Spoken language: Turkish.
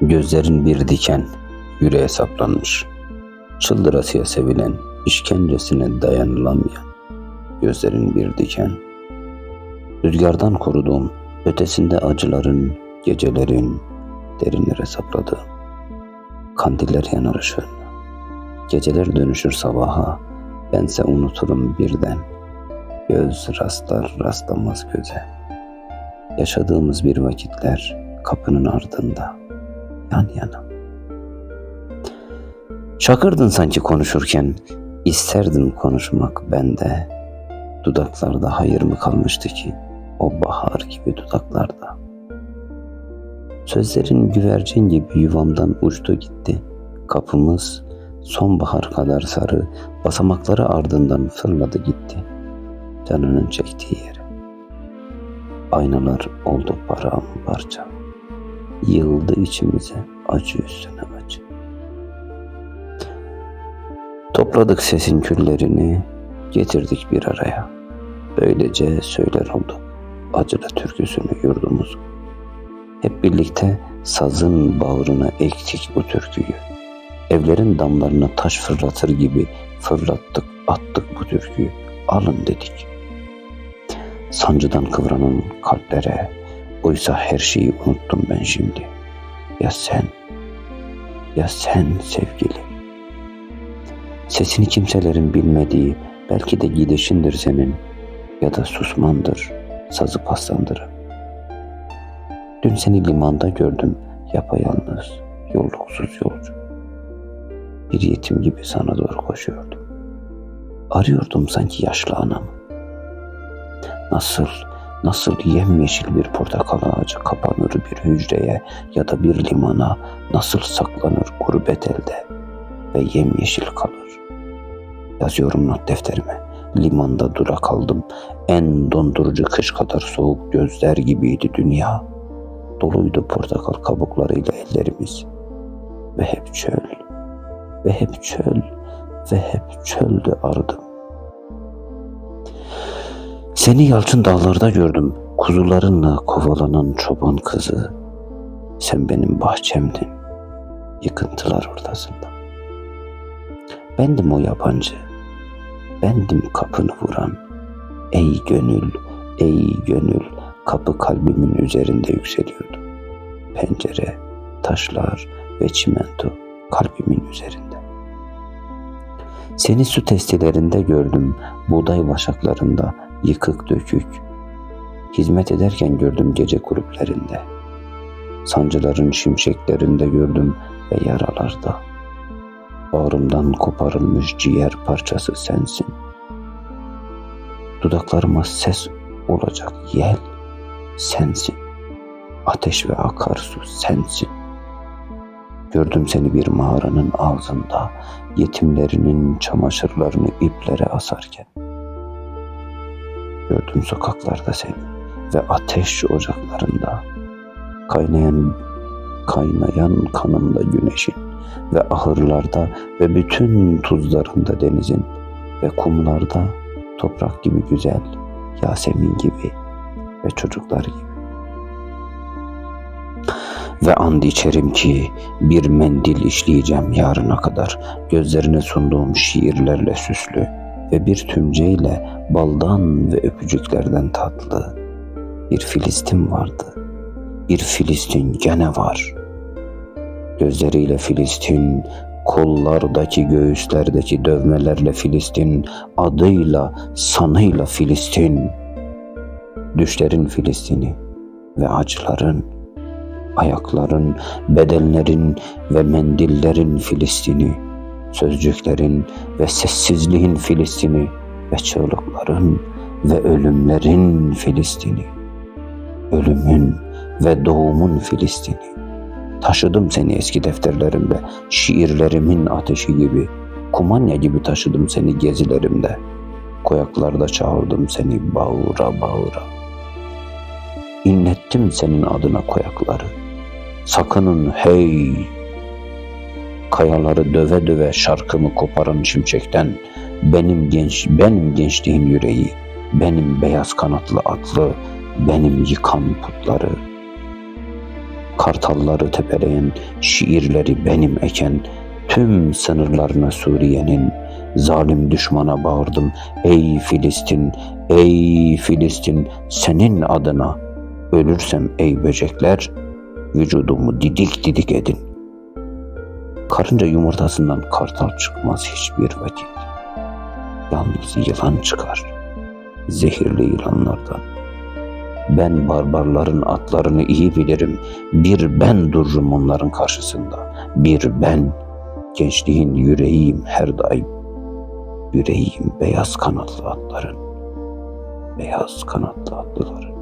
Gözlerin bir diken, yüreğe saplanmış. Çıldırasıya sevilen, işkencesine dayanılamayan. Gözlerin bir diken. Rüzgardan koruduğum, ötesinde acıların, gecelerin derinlere sapladığım. Kandiller yanar ışığında. Geceler dönüşür sabaha, bense unuturum birden. Göz rastlar rastlamaz göze. Yaşadığımız bir vakitler kapının ardında, yan yana. Şakırdın sanki konuşurken, isterdim konuşmak bende. Dudaklarda hayır mı kalmıştı ki, o bahar gibi dudaklarda. Sözlerin güvercin gibi yuvamdan uçtu gitti. Kapımız sonbahar kadar sarı, basamakları ardından fırladı gitti. Canının çektiği yere. Aynalar oldu paramparça. Yığıldı içimize acı üstüne acı. Topladık sesin küllerini, getirdik bir araya. Böylece söyler olduk acılı türküsünü yurdumuz. Hep birlikte sazın bağrına ektik bu türküyü. Evlerin damlarına taş fırlatır gibi fırlattık attık bu türküyü. Alın dedik. Sancıdan kıvranan kalplere oysa her şeyi unuttum ben şimdi. Ya sen, ya sen sevgili. Sesini kimselerin bilmediği belki de gidişindir senin ya da susmandır, sazı paslandırır. Dün seni limanda gördüm yapayalnız, yolluksuz yolcu. Bir yetim gibi sana doğru koşuyordum. Arıyordum sanki yaşlı anamı. Nasıl, nasıl yemyeşil bir portakal ağacı kapanır bir hücreye ya da bir limana, nasıl saklanır gurbet elde ve yemyeşil kalır. Yazıyorum not defterime. Limanda dura kaldım. En dondurucu kış kadar soğuk gözler gibiydi dünya. Doluydu portakal kabuklarıyla ellerimiz. Ve hep çöl, ve hep çöl, ve hep çöldü ardım. Seni yalçın dağlarda gördüm, kuzularınla kovalanan çoban kızı. Sen benim bahçemdin, yıkıntılar ortasında. Bendim o yabancı, bendim kapını vuran. Ey gönül, ey gönül, kapı kalbimin üzerinde yükseliyordu. Pencere, taşlar ve çimento kalbimin üzerinde. Seni su testilerinde gördüm, buğday başaklarında, yıkık dökük. Hizmet ederken gördüm gece kulüplerinde. Sancıların şimşeklerinde gördüm ve yaralarda. Bağrımdan koparılmış ciğer parçası sensin. Dudaklarıma ses olacak yel sensin. Ateş ve akarsu sensin. Gördüm seni bir mağaranın ağzında, yetimlerinin çamaşırlarını iplere asarken. Gördüm sokaklarda seni ve ateş ocaklarında, kaynayan kaynayan kanında güneşin ve ahırlarda ve bütün tuzlarında denizin ve kumlarda toprak gibi güzel, Yasemin gibi ve çocuklar gibi. Ve and içerim ki bir mendil işleyeceğim yarına kadar gözlerine sunduğum şiirlerle süslü ve bir tümceyle baldan ve öpücüklerden tatlı bir Filistin vardı. Bir Filistin gene var. Gözleriyle Filistin, kollardaki göğüslerdeki dövmelerle Filistin, adıyla, sanıyla Filistin. Düşlerin Filistini ve acıların ayakların, bedenlerin ve mendillerin Filistini, sözcüklerin ve sessizliğin Filistini ve çığlıkların ve ölümlerin Filistini, ölümün ve doğumun Filistini. Taşıdım seni eski defterlerimde, şiirlerimin ateşi gibi, kumanya gibi taşıdım seni gezilerimde. Koyaklarda çağırdım seni bağıra bağıra. İnlettim senin adına koyakları. Sakının hey! Kayaları döve döve şarkımı koparan şimşekten benim genç benim gençliğin yüreği, benim beyaz kanatlı atlı, benim yıkan putları. kartalları tepeleyen, şiirleri benim eken, tüm sınırlarına Suriye'nin, zalim düşmana bağırdım. Ey Filistin, ey Filistin, senin adına ölürsem ey böcekler, vücudumu didik didik edin. Karınca yumurtasından kartal çıkmaz hiçbir vakit. Yalnız yılan çıkar, zehirli yılanlardan. Ben barbarların atlarını iyi bilirim. Bir ben dururum onların karşısında. Bir ben. Gençliğin yüreğiyim her daim. Yüreğim beyaz kanatlı atların. Beyaz kanatlı atlıların.